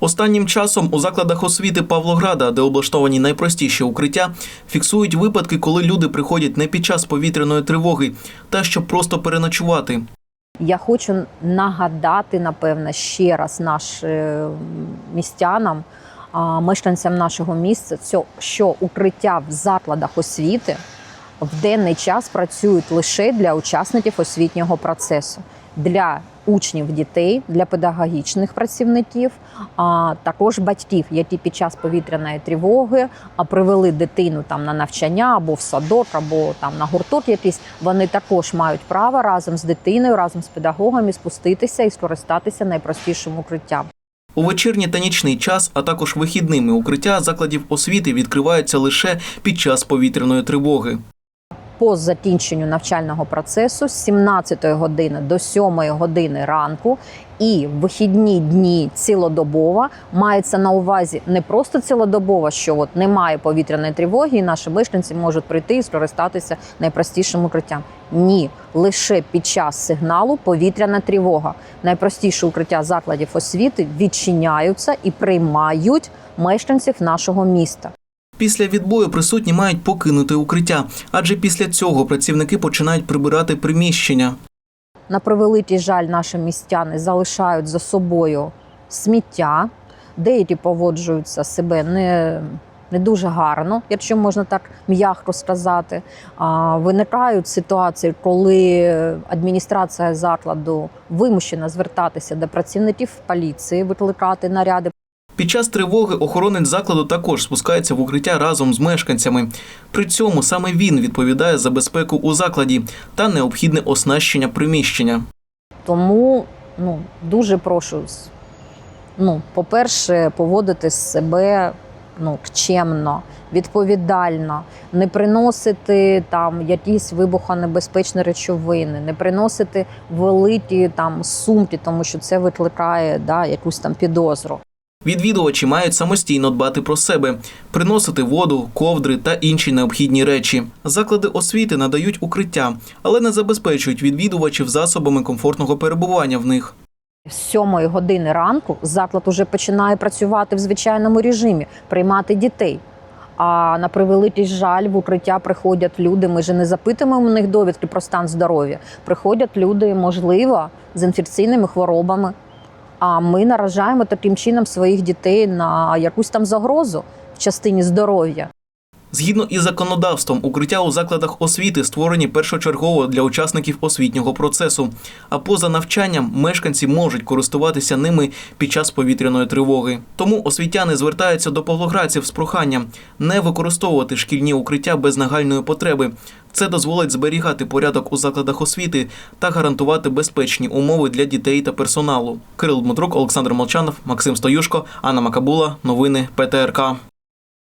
Останнім часом у закладах освіти Павлограда, де облаштовані найпростіші укриття, фіксують випадки, коли люди приходять не під час повітряної тривоги, та щоб просто переночувати. Я хочу нагадати, напевно, ще раз нашим містянам, а, мешканцям нашого міста, що укриття в закладах освіти в денний час працюють лише для учасників освітнього процесу, для учнів дітей, для педагогічних працівників, а також батьків, які під час повітряної тривоги привели дитину там на навчання або в садок, або там на гурток якийсь. Вони також мають право разом з дитиною, разом з педагогами спуститися і скористатися найпростішим укриттям. У вечірній та нічний час, а також вихідними укриття закладів освіти відкриваються лише під час повітряної тривоги. По закінченню навчального процесу з 17 години до 7 години ранку і вихідні дні цілодобово мається на увазі не просто цілодобово, що от немає повітряної тривоги, і наші мешканці можуть прийти і скористатися найпростішим укриттям. Ні, лише під час сигналу повітряна тривога. Найпростіше укриття закладів освіти відчиняються і приймають мешканців нашого міста. Після відбою присутні мають покинути укриття, адже після цього працівники починають прибирати приміщення. На превеликий жаль, наші містяни залишають за собою сміття, деякі поводжуються себе не, не дуже гарно, якщо можна так м'яко сказати. А, виникають ситуації, коли адміністрація закладу вимушена звертатися до працівників поліції, викликати наряди. Під час тривоги охоронець закладу також спускається в укриття разом з мешканцями. При цьому саме він відповідає за безпеку у закладі та необхідне оснащення приміщення. Тому ну, дуже прошу, ну, по-перше, поводити себе ну, чемно, відповідально, не приносити там якісь вибухонебезпечні речовини, не приносити великі там сумки, тому що це викликає да, якусь там підозру. Відвідувачі мають самостійно дбати про себе, приносити воду, ковдри та інші необхідні речі. Заклади освіти надають укриття, але не забезпечують відвідувачів засобами комфортного перебування в них. З сьомої години ранку заклад уже починає працювати в звичайному режимі, приймати дітей. А на превеликий жаль, в укриття приходять люди. Ми ж не запитуємо у них довідки про стан здоров'я. Приходять люди, можливо, з інфекційними хворобами. А ми наражаємо таким чином своїх дітей на якусь там загрозу в частині здоров'я. Згідно із законодавством, укриття у закладах освіти створені першочергово для учасників освітнього процесу. А поза навчанням мешканці можуть користуватися ними під час повітряної тривоги. Тому освітяни звертаються до павлоградців з проханням не використовувати шкільні укриття без нагальної потреби. Це дозволить зберігати порядок у закладах освіти та гарантувати безпечні умови для дітей та персоналу. Кирил Дмитрук, Олександр Молчанов, Максим Стоюшко, Анна Макабула. Новини ПТРК.